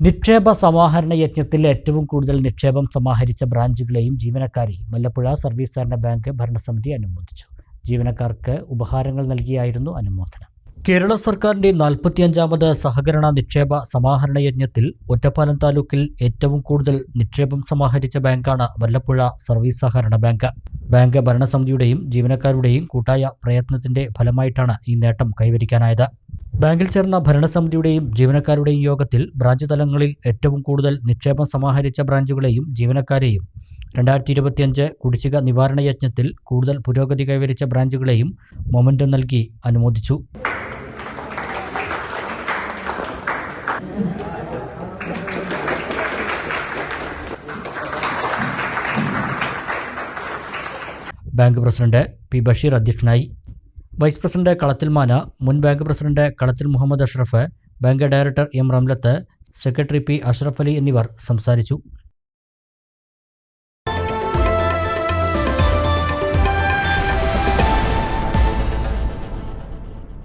നിക്ഷേപ സമാഹരണ യജ്ഞത്തിൽ ഏറ്റവും കൂടുതൽ നിക്ഷേപം സമാഹരിച്ച ബ്രാഞ്ചുകളെയും ജീവനക്കാരെയും മല്ലപ്പുഴ സർവീസ് സഹകരണ ബാങ്ക് ഭരണസമിതി അനുമോദിച്ചു. ജീവനക്കാർക്ക് ഉപഹാരങ്ങൾ നൽകിയായിരുന്നു അനുമോദനം. കേരള സർക്കാരിന്റെ നാൽപ്പത്തിയഞ്ചാമത് സഹകരണ നിക്ഷേപ സമാഹരണ യജ്ഞത്തിൽ ഒറ്റപ്പാലം താലൂക്കിൽ ഏറ്റവും കൂടുതൽ നിക്ഷേപം സമാഹരിച്ച ബാങ്കാണ് വല്ലപ്പുഴ സർവീസ് സഹകരണ ബാങ്ക്. ബാങ്ക് ഭരണസമിതിയുടെയും ജീവനക്കാരുടെയും കൂട്ടായ പ്രയത്നത്തിന്റെ ഫലമായിട്ടാണ് ഈ നേട്ടം കൈവരിക്കാനായത്. ബാങ്കിൽ ചേർന്ന ഭരണസമിതിയുടെയും ജീവനക്കാരുടെയും യോഗത്തിൽ ബ്രാഞ്ച് തലങ്ങളിൽ ഏറ്റവും കൂടുതൽ നിക്ഷേപം സമാഹരിച്ച ബ്രാഞ്ചുകളെയും ജീവനക്കാരെയും രണ്ടായിരത്തി ഇരുപത്തിയഞ്ച് കുടിശ്ശിക നിവാരണ യജ്ഞത്തിൽ കൂടുതൽ പുരോഗതി കൈവരിച്ച ബ്രാഞ്ചുകളെയും മൊമെന്റം നൽകി അനുമോദിച്ചു. ബാങ്ക് പ്രസിഡന്റ് പി ബഷീർ അധ്യക്ഷനായി വൈസ് പ്രസിഡന്റ് കളത്തിൽ മാന മുൻ bank president Kalathil Muhammad Ashraf bank director M Ramlath secretary P Ashraf Ali എന്നിവർ സംസാരിച്ചു.